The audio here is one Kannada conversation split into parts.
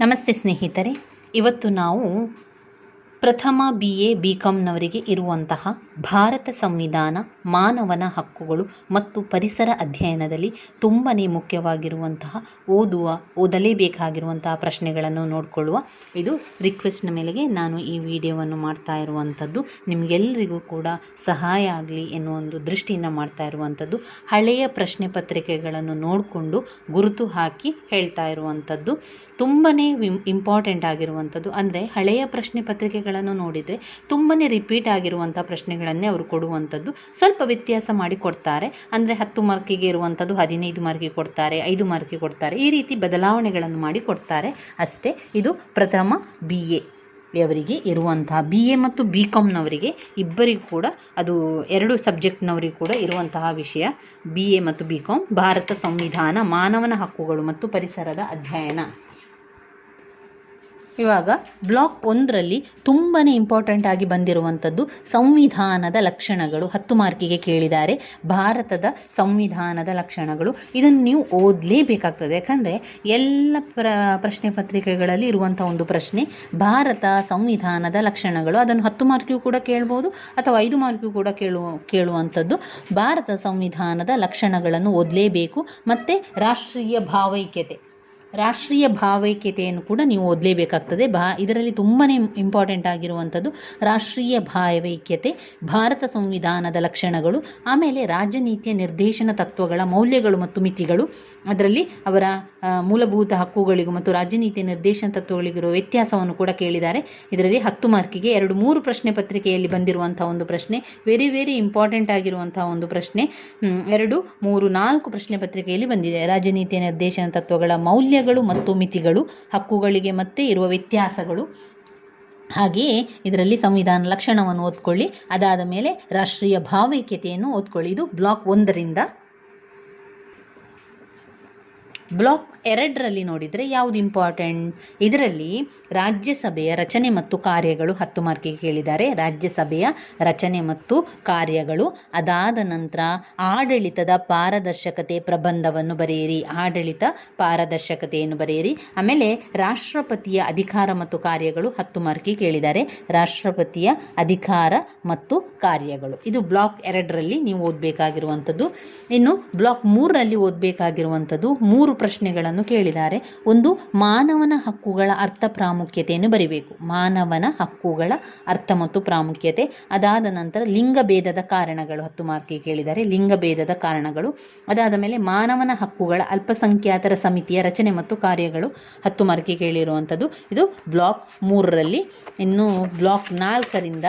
ನಮಸ್ತೆ ಸ್ನೇಹಿತರೆ ಇವತ್ತು ನಾವು ಪ್ರಥಮ ಬಿ ಎ ಬಿ ಇರುವಂತಹ ಭಾರತ ಸಂವಿಧಾನ, ಮಾನವನ ಹಕ್ಕುಗಳು ಮತ್ತು ಪರಿಸರ ಅಧ್ಯಯನದಲ್ಲಿ ತುಂಬಾ ಮುಖ್ಯವಾಗಿರುವಂತಹ ಓದುವ, ಓದಲೇಬೇಕಾಗಿರುವಂತಹ ಪ್ರಶ್ನೆಗಳನ್ನು ನೋಡಿಕೊಳ್ಳುವ ಇದು ರಿಕ್ವೆಸ್ಟ್ನ ಮೇಲೆಗೆ ನಾನು ಈ ವಿಡಿಯೋವನ್ನು ಮಾಡ್ತಾ ಇರುವಂಥದ್ದು. ನಿಮಗೆಲ್ಲರಿಗೂ ಕೂಡ ಸಹಾಯ ಆಗಲಿ ಎನ್ನುವ ಒಂದು ದೃಷ್ಟಿಯಿಂದ ಮಾಡ್ತಾ ಇರುವಂಥದ್ದು. ಹಳೆಯ ಪ್ರಶ್ನೆ ಪತ್ರಿಕೆಗಳನ್ನು ನೋಡಿಕೊಂಡು ಗುರುತು ಹಾಕಿ ಹೇಳ್ತಾ ಇರುವಂಥದ್ದು. ತುಂಬನೇ ಇಂಪಾರ್ಟೆಂಟ್ ಆಗಿರುವಂಥದ್ದು. ಅಂದರೆ ಹಳೆಯ ಪ್ರಶ್ನೆ ಪತ್ರಿಕೆಗಳನ್ನು ನೋಡಿದರೆ ತುಂಬನೇ ರಿಪೀಟ್ ಆಗಿರುವಂಥ ಪ್ರಶ್ನೆಗಳನ್ನೇ ಅವರು ಕೊಡುವಂಥದ್ದು. ಸ್ವಲ್ಪ ವ್ಯತ್ಯಾಸ ಮಾಡಿ ಕೊಡ್ತಾರೆ. ಅಂದರೆ ಹತ್ತು ಮಾರ್ಕಿಗೆ ಇರುವಂಥದ್ದು ಹದಿನೈದು ಮಾರ್ಕಿಗೆ ಕೊಡ್ತಾರೆ, ಐದು ಮಾರ್ಕಿಗೆ ಕೊಡ್ತಾರೆ. ಈ ರೀತಿ ಬದಲಾವಣೆಗಳನ್ನು ಮಾಡಿ ಕೊಡ್ತಾರೆ. ಅಷ್ಟೇ ಇದು ಪ್ರಥಮ ಬಿ ಎ ಅವರಿಗೆ ಇರುವಂತಹ ಬಿ ಎ ಮತ್ತು ಬಿ ಕಾಮ್ನವರಿಗೆ ಇಬ್ಬರಿಗೂ ಕೂಡ ಅದು ಎರಡು ಸಬ್ಜೆಕ್ಟ್ನವರಿಗೂ ಕೂಡ ಇರುವಂತಹ ವಿಷಯ ಬಿ ಎ ಮತ್ತು ಬಿ ಕಾಮ್ ಭಾರತ ಸಂವಿಧಾನ, ಮಾನವನ ಹಕ್ಕುಗಳು ಮತ್ತು ಪರಿಸರದ ಅಧ್ಯಯನ. ಇವಾಗ ಬ್ಲಾಕ್ ಒಂದರಲ್ಲಿ ತುಂಬಾ ಇಂಪಾರ್ಟೆಂಟ್ ಆಗಿ ಬಂದಿರುವಂಥದ್ದು ಸಂವಿಧಾನದ ಲಕ್ಷಣಗಳು. ಹತ್ತು ಮಾರ್ಕಿಗೆ ಕೇಳಿದ್ದಾರೆ. ಭಾರತದ ಸಂವಿಧಾನದ ಲಕ್ಷಣಗಳು. ಇದನ್ನು ನೀವು ಓದಲೇಬೇಕಾಗ್ತದೆ. ಯಾಕಂದರೆ ಎಲ್ಲ ಪ್ರ, ಪ್ರಶ್ನೆ ಪತ್ರಿಕೆಗಳಲ್ಲಿ ಇರುವಂಥ ಒಂದು ಪ್ರಶ್ನೆ, ಭಾರತ ಸಂವಿಧಾನದ ಲಕ್ಷಣಗಳು. ಅದನ್ನು ಹತ್ತು ಮಾರ್ಕಿಗೂ ಕೂಡ ಕೇಳ್ಬೋದು ಅಥವಾ ಐದು ಮಾರ್ಕಿಗೂ ಕೂಡ ಕೇಳುವ ಕೇಳುವಂಥದ್ದು. ಭಾರತ ಸಂವಿಧಾನದ ಲಕ್ಷಣಗಳನ್ನು ಓದಲೇಬೇಕು. ಮತ್ತು ರಾಷ್ಟ್ರೀಯ ಭಾವೈಕ್ಯತೆ. ರಾಷ್ಟ್ರೀಯ ಭಾವೈಕ್ಯತೆಯನ್ನು ಕೂಡ ನೀವು ಓದಲೇಬೇಕಾಗ್ತದೆ. ಬಾ ಇದರಲ್ಲಿ ತುಂಬಾ ಇಂಪಾರ್ಟೆಂಟ್ ಆಗಿರುವಂಥದ್ದು ರಾಷ್ಟ್ರೀಯ ಭಾವೈಕ್ಯತೆ, ಭಾರತ ಸಂವಿಧಾನದ ಲಕ್ಷಣಗಳು, ಆಮೇಲೆ ರಾಜನೀತಿಯ ನಿರ್ದೇಶನ ತತ್ವಗಳ ಮೌಲ್ಯಗಳು ಮತ್ತು ಮಿತಿಗಳು. ಅದರಲ್ಲಿ ಅವರ ಮೂಲಭೂತ ಹಕ್ಕುಗಳಿಗೂ ಮತ್ತು ರಾಜನೀತಿಯ ನಿರ್ದೇಶನ ತತ್ವಗಳಿಗಿರುವ ವ್ಯತ್ಯಾಸವನ್ನು ಕೂಡ ಕೇಳಿದ್ದಾರೆ. ಇದರಲ್ಲಿ ಹತ್ತು ಮಾರ್ಕಿಗೆ ಎರಡು ಮೂರು ಪ್ರಶ್ನೆ ಪತ್ರಿಕೆಯಲ್ಲಿ ಬಂದಿರುವಂಥ ಒಂದು ಪ್ರಶ್ನೆ ವೆರಿ ವೆರಿ ಇಂಪಾರ್ಟೆಂಟ್ ಆಗಿರುವಂಥ ಒಂದು ಪ್ರಶ್ನೆ. ಎರಡು, ಮೂರು, ನಾಲ್ಕು ಪ್ರಶ್ನೆ ಪತ್ರಿಕೆಯಲ್ಲಿ ಬಂದಿದೆ. ರಾಜನೀತಿಯ ನಿರ್ದೇಶನ ತತ್ವಗಳ ಮೌಲ್ಯಗಳು ಮತ್ತು ಮಿತಿಗಳು, ಹಕ್ಕುಗಳಿಗೆ ಮತ್ತೆ ಇರುವ ವ್ಯತ್ಯಾಸಗಳು. ಹಾಗೆಯೇ ಇದರಲ್ಲಿ ಸಂವಿಧಾನ ಲಕ್ಷಣವನ್ನು ಓದ್ಕೊಳ್ಳಿ. ಅದಾದ ಮೇಲೆ ರಾಷ್ಟ್ರೀಯ ಭಾವೈಕ್ಯತೆಯನ್ನು ಓದ್ಕೊಳ್ಳಿ. ಇದು ಬ್ಲಾಕ್ ಒಂದರಿಂದ ಬ್ಲಾಕ್ ಎರಡರಲ್ಲಿ ನೋಡಿದರೆ ಯಾವುದು ಇಂಪಾರ್ಟೆಂಟ್ ಇದರಲ್ಲಿ ರಾಜ್ಯಸಭೆಯ ರಚನೆ ಮತ್ತು ಕಾರ್ಯಗಳು ಹತ್ತು ಮಾರ್ಕಿಗೆ ಕೇಳಿದ್ದಾರೆ. ರಾಜ್ಯಸಭೆಯ ರಚನೆ ಮತ್ತು ಕಾರ್ಯಗಳು ಅದಾದ ನಂತರ ಆಡಳಿತದ ಪಾರದರ್ಶಕತೆ ಪ್ರಬಂಧವನ್ನು ಬರೆಯಿರಿ. ಆಡಳಿತ ಪಾರದರ್ಶಕತೆಯನ್ನು ಬರೆಯಿರಿ. ಆಮೇಲೆ ರಾಷ್ಟ್ರಪತಿಯ ಅಧಿಕಾರ ಮತ್ತು ಕಾರ್ಯಗಳು ಹತ್ತು ಮಾರ್ಕಿಗೆ ಕೇಳಿದ್ದಾರೆ. ರಾಷ್ಟ್ರಪತಿಯ ಅಧಿಕಾರ ಮತ್ತು ಕಾರ್ಯಗಳು. ಇದು ಬ್ಲಾಕ್ ಎರಡರಲ್ಲಿ ನೀವು ಓದಬೇಕಾಗಿರುವಂಥದ್ದು ಇನ್ನು ಬ್ಲಾಕ್ ಮೂರರಲ್ಲಿ ಓದಬೇಕಾಗಿರುವಂಥದ್ದು ಮೂರು ಪ್ರಶ್ನೆಗಳನ್ನು ಕೇಳಿದ್ದಾರೆ. ಒಂದು, ಮಾನವನ ಹಕ್ಕುಗಳ ಅರ್ಥ ಪ್ರಾಮುಖ್ಯತೆಯನ್ನು ಬರಿಬೇಕು. ಮಾನವನ ಹಕ್ಕುಗಳ ಅರ್ಥ ಮತ್ತು ಪ್ರಾಮುಖ್ಯತೆ. ಅದಾದ ನಂತರ ಲಿಂಗಭೇದದ ಕಾರಣಗಳು, ಹತ್ತು ಮಾರ್ಕಿಗೆ ಕೇಳಿದ್ದಾರೆ. ಲಿಂಗಭೇದದ ಕಾರಣಗಳು. ಅದಾದ ಮೇಲೆ ಮಾನವನ ಹಕ್ಕುಗಳ ಅಲ್ಪಸಂಖ್ಯಾತರ ಸಮಿತಿಯ ರಚನೆ ಮತ್ತು ಕಾರ್ಯಗಳು, ಹತ್ತು ಮಾರ್ಕಿಗೆ ಕೇಳಿರುವಂಥದ್ದು. ಇದು ಬ್ಲಾಕ್ ಮೂರರಲ್ಲಿ, ಇನ್ನು ಬ್ಲಾಕ್ ನಾಲ್ಕರಿಂದ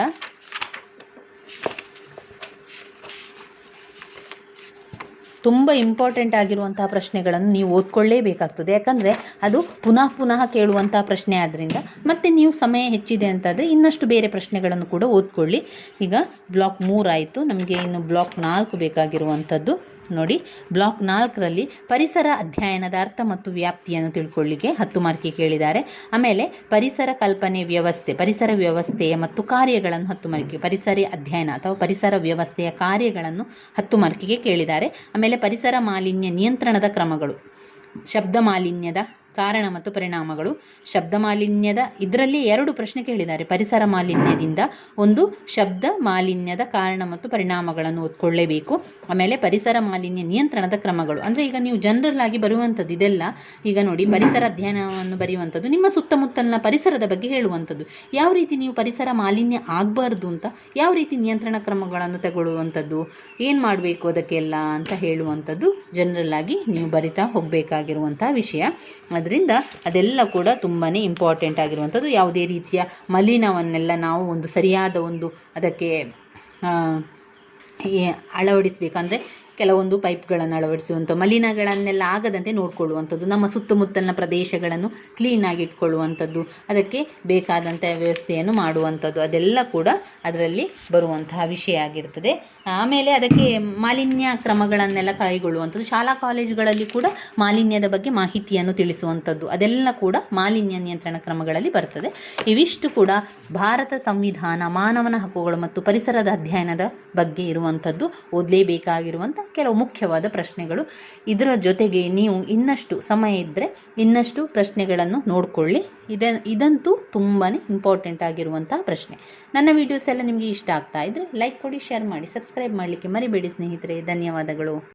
ತುಂಬ ಇಂಪಾರ್ಟೆಂಟ್ ಆಗಿರುವಂತಹ ಪ್ರಶ್ನೆಗಳನ್ನು ನೀವು ಓದ್ಕೊಳ್ಳೇಬೇಕಾಗ್ತದೆ. ಯಾಕಂದರೆ ಅದು ಪುನಃ ಪುನಃ ಕೇಳುವಂಥ ಪ್ರಶ್ನೆ ಆದ್ದರಿಂದ ಮತ್ತೆ ನೀವು ಸಮಯ ಹೆಚ್ಚಿದೆ ಅಂತಂದರೆ ಇನ್ನಷ್ಟು ಬೇರೆ ಪ್ರಶ್ನೆಗಳನ್ನು ಕೂಡ ಓದ್ಕೊಳ್ಳಿ. ಈಗ ಬ್ಲಾಕ್ ಮೂರಾಯಿತು ನಮಗೆ ಇನ್ನು ಬ್ಲಾಕ್ ನಾಲ್ಕು ಬೇಕಾಗಿರುವಂಥದ್ದು. ನೋಡಿ, ಬ್ಲಾಕ್ ನಾಲ್ಕರಲ್ಲಿ ಪರಿಸರ ಅಧ್ಯಯನದ ಅರ್ಥ ಮತ್ತು ವ್ಯಾಪ್ತಿಯನ್ನು ತಿಳ್ಕೊಳ್ಳಿಕ್ಕೆ ಹತ್ತು ಮಾರ್ಕಿ ಕೇಳಿದ್ದಾರೆ. ಆಮೇಲೆ ಪರಿಸರ ಕಲ್ಪನೆ ವ್ಯವಸ್ಥೆ, ಪರಿಸರ ವ್ಯವಸ್ಥೆಯ ಮತ್ತು ಕಾರ್ಯಗಳನ್ನು ಹತ್ತು ಮಾರ್ಕಿಗೆ ಪರಿಸರ ಅಧ್ಯಯನ ಅಥವಾ ಪರಿಸರ ವ್ಯವಸ್ಥೆಯ ಕಾರ್ಯಗಳನ್ನು ಹತ್ತು ಮಾರ್ಕಿಗೆ ಕೇಳಿದ್ದಾರೆ. ಆಮೇಲೆ ಪರಿಸರ ಮಾಲಿನ್ಯ ನಿಯಂತ್ರಣದ ಕ್ರಮಗಳು, ಶಬ್ದ ಮಾಲಿನ್ಯದ ಕಾರಣ ಮತ್ತು ಪರಿಣಾಮಗಳು. ಶಬ್ದ ಮಾಲಿನ್ಯದ ಇದರಲ್ಲಿ ಎರಡು ಪ್ರಶ್ನೆ ಕೇಳಿದ್ದಾರೆ ಪರಿಸರ ಮಾಲಿನ್ಯದಿಂದ ಒಂದು, ಶಬ್ದ ಮಾಲಿನ್ಯದ ಕಾರಣ ಮತ್ತು ಪರಿಣಾಮಗಳನ್ನು ಓದ್ಕೊಳ್ಳೇಬೇಕು ಆಮೇಲೆ ಪರಿಸರ ಮಾಲಿನ್ಯ ನಿಯಂತ್ರಣದ ಕ್ರಮಗಳು. ಅಂದರೆ ಈಗ ನೀವು ಜನರಲ್ ಆಗಿ ಬರುವಂಥದ್ದು ಇದೆಲ್ಲ, ಈಗ ನೋಡಿ ಪರಿಸರ ಅಧ್ಯಯನವನ್ನು ಬರೆಯುವಂಥದ್ದು, ನಿಮ್ಮ ಸುತ್ತಮುತ್ತಲಿನ ಪರಿಸರದ ಬಗ್ಗೆ ಹೇಳುವಂಥದ್ದು. ಯಾವ ರೀತಿ ನೀವು ಪರಿಸರ ಮಾಲಿನ್ಯ ಆಗಬಾರ್ದು ಅಂತ, ಯಾವ ರೀತಿ ನಿಯಂತ್ರಣ ಕ್ರಮಗಳನ್ನು ತಗೊಳ್ಳುವಂಥದ್ದು, ಏನು ಮಾಡಬೇಕು ಅದಕ್ಕೆಲ್ಲ ಅಂತ ಹೇಳುವಂಥದ್ದು ಜನರಲ್ ಆಗಿ ನೀವು ಬರಿತಾ ಹೋಗಬೇಕಾಗಿರುವಂಥ ವಿಷಯ. ಅದರಿಂದ ಅದೆಲ್ಲ ಕೂಡ ತುಂಬಾ ಇಂಪಾರ್ಟೆಂಟ್ ಆಗಿರುವಂಥದ್ದು. ಯಾವುದೇ ರೀತಿಯ ಮಲಿನವನ್ನೆಲ್ಲ ನಾವು ಒಂದು ಸರಿಯಾದ ಒಂದು ಅದಕ್ಕೆ ಅಳವಡಿಸಬೇಕಂದ್ರೆ ಕೆಲವೊಂದು ಪೈಪ್ಗಳನ್ನು ಅಳವಡಿಸುವಂಥ ಮಲಿನಗಳನ್ನೆಲ್ಲ ಆಗದಂತೆ ನೋಡಿಕೊಳ್ಳುವಂಥದ್ದು. ನಮ್ಮ ಸುತ್ತಮುತ್ತಲಿನ ಪ್ರದೇಶಗಳನ್ನು ಕ್ಲೀನಾಗಿ ಇಟ್ಕೊಳ್ಳುವಂಥದ್ದು, ಅದಕ್ಕೆ ಬೇಕಾದಂಥ ವ್ಯವಸ್ಥೆಯನ್ನು ಮಾಡುವಂಥದ್ದು. ಅದೆಲ್ಲ ಕೂಡ ಅದರಲ್ಲಿ ಬರುವಂತಹ ವಿಷಯ ಆಗಿರ್ತದೆ. ಆಮೇಲೆ ಅದಕ್ಕೆ ಮಾಲಿನ್ಯ ಕ್ರಮಗಳನ್ನೆಲ್ಲ ಕೈಗೊಳ್ಳುವಂಥದ್ದು. ಶಾಲಾ ಕಾಲೇಜುಗಳಲ್ಲಿ ಕೂಡ ಮಾಲಿನ್ಯದ ಬಗ್ಗೆ ಮಾಹಿತಿಯನ್ನು ತಿಳಿಸುವಂಥದ್ದು. ಅದೆಲ್ಲ ಕೂಡ ಮಾಲಿನ್ಯ ನಿಯಂತ್ರಣ ಕ್ರಮಗಳಲ್ಲಿ ಬರ್ತದೆ. ಇವಿಷ್ಟು ಕೂಡ ಭಾರತ ಸಂವಿಧಾನ, ಮಾನವನ ಹಕ್ಕುಗಳು ಮತ್ತು ಪರಿಸರದ ಅಧ್ಯಯನದ ಬಗ್ಗೆ ಇರುವಂಥದ್ದು ಓದಲೇಬೇಕಾಗಿರುವಂಥ ಕೆಲವು ಮುಖ್ಯವಾದ ಪ್ರಶ್ನೆಗಳು. ಇದರ ಜೊತೆಗೆ ನೀವು ಇನ್ನಷ್ಟು ಸಮಯ ಇದ್ದರೆ ಇನ್ನಷ್ಟು ಪ್ರಶ್ನೆಗಳನ್ನು ನೋಡಿಕೊಳ್ಳಿ. ಇದ, ಇದಂತೂ ತುಂಬಾ ಇಂಪಾರ್ಟೆಂಟ್ ಆಗಿರುವಂತಹ ಪ್ರಶ್ನೆ. ನನ್ನ ವೀಡಿಯೋಸ್ ಎಲ್ಲ ನಿಮಗೆ ಇಷ್ಟ ಆಗ್ತಾ ಇದ್ದರೆ ಲೈಕ್ ಕೊಡಿ ಶೇರ್ ಮಾಡಿ ಸಬ್ಸ್ಕ್ರೈಬ್ ಮಾಡಲಿಕ್ಕೆ ಮರಿಬೇಡಿ ಸ್ನೇಹಿತರೆ. ಧನ್ಯವಾದಗಳು.